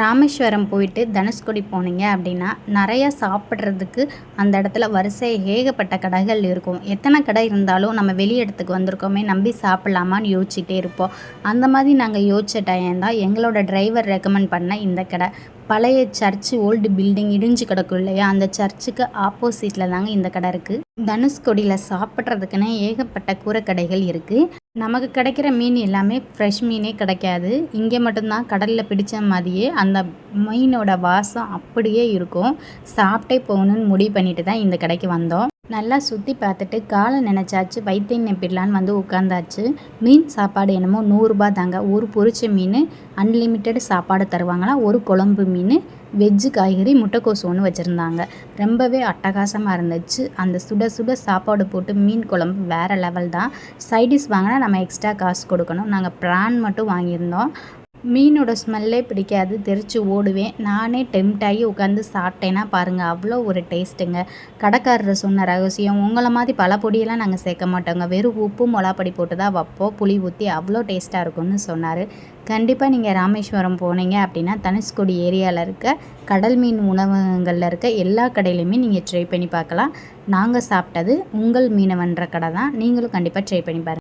ராமேஸ்வரம் போயிட்டு தனுஷ்கோடி போனீங்க அப்படின்னா நிறையா சாப்பிட்றதுக்கு அந்த இடத்துல வரிசை ஏகப்பட்ட கடைகள் இருக்கும். எத்தனை கடை இருந்தாலும் நம்ம வெளி இடத்துக்கு வந்திருக்கோமே நம்பி சாப்பிட்லாமான்னு யோசிச்சுட்டே இருப்போம். அந்த மாதிரி நாங்கள் யோசிச்ச டைம் தான் எங்களோட டிரைவர் ரெக்கமெண்ட் பண்ண இந்த கடை. பழைய சர்ச்சு ஓல்டு பில்டிங் இடிஞ்சு கிடக்கும் இல்லையா? அந்த சர்ச்சுக்கு ஆப்போசிட்டில் தாங்க இந்த கடை இருக்குது தனுஷ்கொடியில் சாப்பிட்றதுக்குன்னு ஏகப்பட்ட கூரைக்கடைகள் இருக்குது நமக்கு கிடைக்கிற மீன் எல்லாமே ஃப்ரெஷ் மீனே கிடைக்காது. இங்கே மட்டும்தான் கடலில் பிடித்த மாதிரியே அந்த மீனோட வாசம் அப்படியே இருக்கும். சாப்பிட்டே போகணுன்னு முடிவு பண்ணிட்டு தான் இந்த கடைக்கு வந்தோம். நல்லா சுற்றி பார்த்துட்டு காலை நினச்சாச்சு வைத்தியம் நெப்பிடலான்னு வந்து உட்காந்தாச்சு மீன் சாப்பாடு என்னமோ நூறுரூபா தாங்க. ஒரு பொரிச்ச மீன் அன்லிமிட்டெட் சாப்பாடு தருவாங்களாம் ஒரு குழம்பு மீன் வெஜ்ஜு காய்கறி முட்டைக்கோசு ஒன்று வச்சுருந்தாங்க. ரொம்பவே அட்டகாசமாக இருந்துச்சு. அந்த சுட சுட சாப்பாடு போட்டு மீன் குழம்பு வேறு லெவல் தான். சைடிஷ் வாங்கினா நம்ம எக்ஸ்ட்ரா காசு கொடுக்கணும். நாங்கள் ப்ரான் மட்டும் வாங்கியிருந்தோம். மீனோட ஸ்மெல்லே பிடிக்காது தெரித்து ஓடுவேன். நானே டெம்ட் ஆகி உட்காந்து சாப்பிட்டேன்னா பாருங்கள் அவ்வளோ ஒரு டேஸ்ட்டுங்க. கடைக்காரர் சொன்ன ரகசியம் உங்களை மாதிரி பல பொடியெல்லாம் நாங்கள் சேர்க்க மாட்டோங்க. வெறும் உப்பு மிளகாப்பொடி போட்டு தான் வைப்போம். புளி ஊற்றி அவ்வளோ டேஸ்ட்டாக இருக்கும்னு சொன்னார். கண்டிப்பாக நீங்கள் ராமேஸ்வரம் போனீங்க அப்படின்னா தனுஷ்கோடி ஏரியாவில் இருக்க கடல் மீன் உணவகங்களில் இருக்க எல்லா கடையிலையுமே நீங்கள் ட்ரை பண்ணி பார்க்கலாம். நாங்கள் சாப்பிட்டது உங்கள் மீனவன்ற கடை தான். நீங்களும் கண்டிப்பாக ட்ரை பண்ணி பாருங்கள்